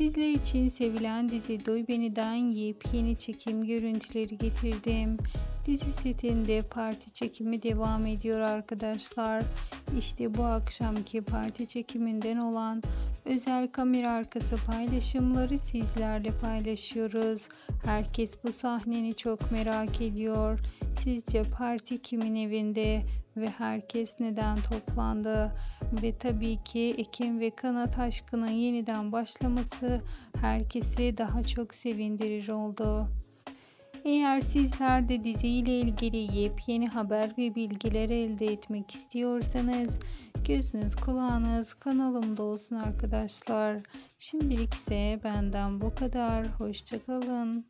Sizler için sevilen dizi Duy Beni'den yepyeni çekim görüntüleri getirdim. Dizi setinde parti çekimi devam ediyor arkadaşlar. İşte bu akşamki parti çekiminden olan özel kamera arkası paylaşımları sizlerle paylaşıyoruz. Herkes bu sahneni çok merak ediyor. Sizce parti kimin evinde ve herkes neden toplandı? Ve tabii ki Ekim ve Kanat aşkının yeniden başlaması herkesi daha çok sevindirir oldu. Eğer sizler de diziyle ilgili yepyeni haber ve bilgiler elde etmek istiyorsanız gözünüz kulağınız kanalımda olsun arkadaşlar. Şimdilik ise benden bu kadar. Hoşçakalın.